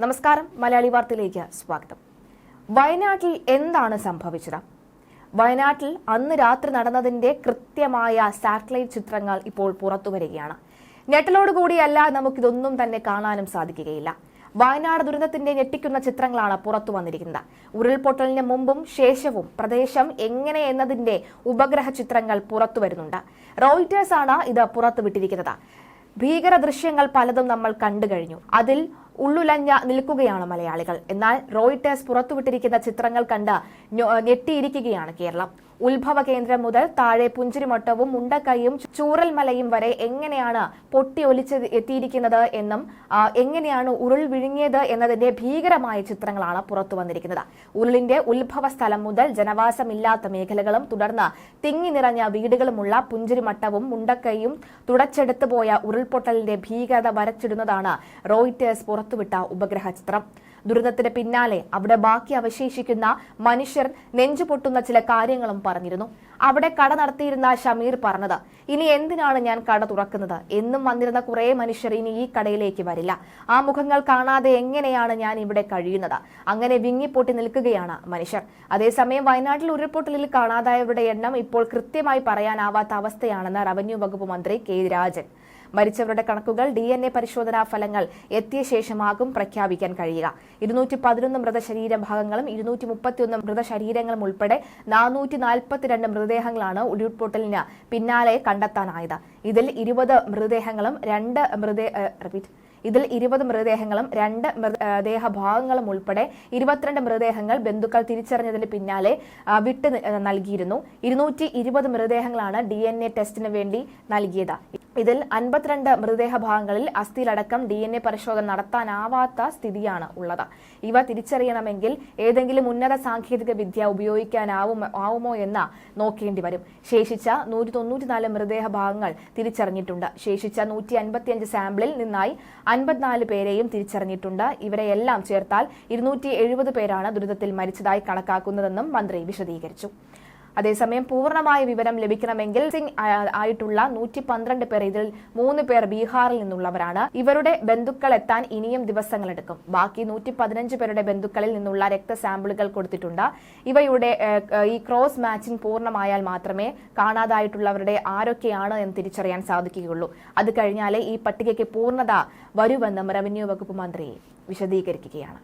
നമസ്കാരം മലയാളി വാർത്തയിലേക്ക് സ്വാഗതം. വയനാട്ടിൽ എന്താണ് സംഭവിച്ചത്? വയനാട്ടിൽ അന്ന് രാത്രി നടന്നതിന്റെ കൃത്യമായ സാറ്റലൈറ്റ് ചിത്രങ്ങൾ ഇപ്പോൾ പുറത്തു വരികയാണ്. ഞെട്ടലോടുകൂടിയല്ല നമുക്കിതൊന്നും തന്നെ കാണാനും സാധിക്കുകയില്ല. വയനാട് ദുരന്തത്തിന്റെ ഞെട്ടിക്കുന്ന ചിത്രങ്ങളാണ് പുറത്തു വന്നിരിക്കുന്നത്. ഉരുൾപൊട്ടലിന് മുമ്പും ശേഷവും പ്രദേശം എങ്ങനെ എന്നതിന്റെ ഉപഗ്രഹ ചിത്രങ്ങൾ പുറത്തു വരുന്നുണ്ട്. റോയിറ്റേഴ്സ് ആണ് ഇത് പുറത്തുവിട്ടിരിക്കുന്നത്. ഭീകര ദൃശ്യങ്ങൾ പലതും നമ്മൾ കണ്ടു കഴിഞ്ഞു. അതിൽ ഉള്ളുലഞ്ഞ നിൽക്കുകയാണ് മലയാളികൾ. എന്നാൽ റോയിട്ടേഴ്സ് പുറത്തുവിട്ടിരിക്കുന്ന ചിത്രങ്ങൾ കണ്ട് ഞെട്ടിയിരിക്കുകയാണ് കേരളം. ഉത്ഭവ കേന്ദ്രം മുതൽ താഴെ പുഞ്ചിരിമൊട്ടവും മുണ്ടക്കൈയും ചൂറൽമലയും വരെ എങ്ങനെയാണ് പൊട്ടി ഒലിച്ച് എത്തിയിരിക്കുന്നത് എന്നും എങ്ങനെയാണ് ഉരുൾ വിഴുങ്ങിയത് എന്നതിന്റെ ഭീകരമായ ചിത്രങ്ങളാണ് പുറത്തു വന്നിരിക്കുന്നത്. ഉരുളിന്റെ ഉത്ഭവ സ്ഥലം മുതൽ ജനവാസമില്ലാത്ത മേഖലകളും തുടർന്ന് തിങ്ങി നിറഞ്ഞ വീടുകളുമുള്ള പുഞ്ചിരിമട്ടവും മുണ്ടക്കൈയും തുടച്ചെടുത്തു പോയ ഉരുൾപൊട്ടലിന്റെ ഭീകരത വരച്ചിടുന്നതാണ് റോയിറ്റേഴ്സ് പുറത്തുവിട്ട ഉപഗ്രഹ ചിത്രം. ദുരന്തത്തിന് പിന്നാലെ അവിടെ ബാക്കി അവശേഷിക്കുന്ന മനുഷ്യർ നെഞ്ചുപൊട്ടുന്ന ചില കാര്യങ്ങളും പറഞ്ഞിരുന്നു. അവിടെ കട നടത്തിയിരുന്ന ഷമീർ പറഞ്ഞത് ഇനി എന്തിനാണ് ഞാൻ കട തുറക്കുന്നത്? എന്നും വന്നിരുന്ന കുറേ മനുഷ്യർ ഇനി ഈ കടയിലേക്ക് വരില്ല. ആ മുഖങ്ങൾ കാണാതെ എങ്ങനെയാണ് ഞാൻ ഇവിടെ കഴിയുന്നത്? അങ്ങനെ വിങ്ങിപ്പൊട്ടി നിൽക്കുകയാണ് മനുഷ്യർ. അതേസമയം വയനാട്ടിൽ ഉരുൾപൊട്ടലിൽ കാണാതായവരുടെ എണ്ണം ഇപ്പോൾ കൃത്യമായി പറയാനാവാത്ത അവസ്ഥയാണെന്ന് റവന്യൂ വകുപ്പ് മന്ത്രി കെ രാജൻ. മരിച്ചവരുടെ കണക്കുകൾ ഡി എൻ എ പരിശോധനാ ഫലങ്ങൾ എത്തിയ ശേഷമാകും പ്രഖ്യാപിക്കാൻ കഴിയുക. ഇരുന്നൂറ്റി പതിനൊന്ന് മൃതശരീര ഭാഗങ്ങളും ഇരുന്നൂറ്റി മുപ്പത്തിയൊന്ന് മൃതശരീരങ്ങളും ഉൾപ്പെടെ നാനൂറ്റി നാൽപ്പത്തിരണ്ട് മൃതദേഹങ്ങളാണ് ഉരുൾപൊട്ടലിന് പിന്നാലെ കണ്ടെത്താനായത്. ഇതിൽ ഇരുപത് മൃതദേഹങ്ങളും രണ്ട് മൃതേ റിപ്പീറ്റ് ഇതിൽ ഇരുപത് മൃതദേഹങ്ങളും രണ്ട് മൃതദേഹ ഭാഗങ്ങളും ഉൾപ്പെടെ ഇരുപത്തിരണ്ട് മൃതദേഹങ്ങൾ ബന്ധുക്കൾ തിരിച്ചറിഞ്ഞതിന് പിന്നാലെ വിട്ടു നൽകിയിരുന്നു. ഇരുന്നൂറ്റി ഇരുപത് മൃതദേഹങ്ങളാണ് ഡി എൻ എ ടെസ്റ്റിന് വേണ്ടി നൽകിയത്. ഇതിൽ അൻപത്തിരണ്ട് മൃതദേഹ ഭാഗങ്ങളിൽ അസ്ഥിയിലടക്കം ഡി എൻ എ പരിശോധന നടത്താനാവാത്ത സ്ഥിതിയാണ് ഉള്ളത്. ഇവ തിരിച്ചറിയണമെങ്കിൽ ഏതെങ്കിലും ഉന്നത സാങ്കേതിക വിദ്യ ഉപയോഗിക്കാനാവും ആവുമോ എന്ന് നോക്കേണ്ടി വരും. ശേഷിച്ച നൂറ്റി തൊണ്ണൂറ്റിനാല് മൃതദേഹ ഭാഗങ്ങൾ തിരിച്ചറിഞ്ഞിട്ടുണ്ട്. ശേഷിച്ച നൂറ്റി അൻപത്തിയഞ്ച് സാമ്പിളിൽ നിന്നായി അൻപത്തിനാല് പേരെയും തിരിച്ചറിഞ്ഞിട്ടുണ്ട്. ഇവരെയെല്ലാം ചേർത്താൽ ഇരുന്നൂറ്റി എഴുപത് പേരാണ് ദുരിതത്തിൽ മരിച്ചതായി കണക്കാക്കുന്നതെന്നും മന്ത്രി വിശദീകരിച്ചു. അതേസമയം പൂർണമായ വിവരം ലഭിക്കണമെങ്കിൽ സിംഗ് ആയിട്ടുള്ള നൂറ്റി പന്ത്രണ്ട് പേർ ഇതിൽ മൂന്ന് പേർ ബീഹാറിൽ നിന്നുള്ളവരാണ്. ഇവരുടെ ബന്ധുക്കൾ എത്താൻ ഇനിയും ദിവസങ്ങളെടുക്കും. ബാക്കി നൂറ്റി പതിനഞ്ച് പേരുടെ ബന്ധുക്കളിൽ നിന്നുള്ള രക്ത സാമ്പിളുകൾ കൊടുത്തിട്ടുണ്ട്. ഇവയുടെ ഈ ക്രോസ് മാച്ചിങ് പൂർണമായാൽ മാത്രമേ കാണാതായിട്ടുള്ളവരുടെ ആരൊക്കെയാണ് എന്ന് തിരിച്ചറിയാൻ സാധിക്കുകയുള്ളൂ. അത് കഴിഞ്ഞാലേ ഈ പട്ടികയ്ക്ക് പൂർണത വരുമെന്നും റവന്യൂ വകുപ്പ് മന്ത്രി വിശദീകരിക്കുകയാണ്.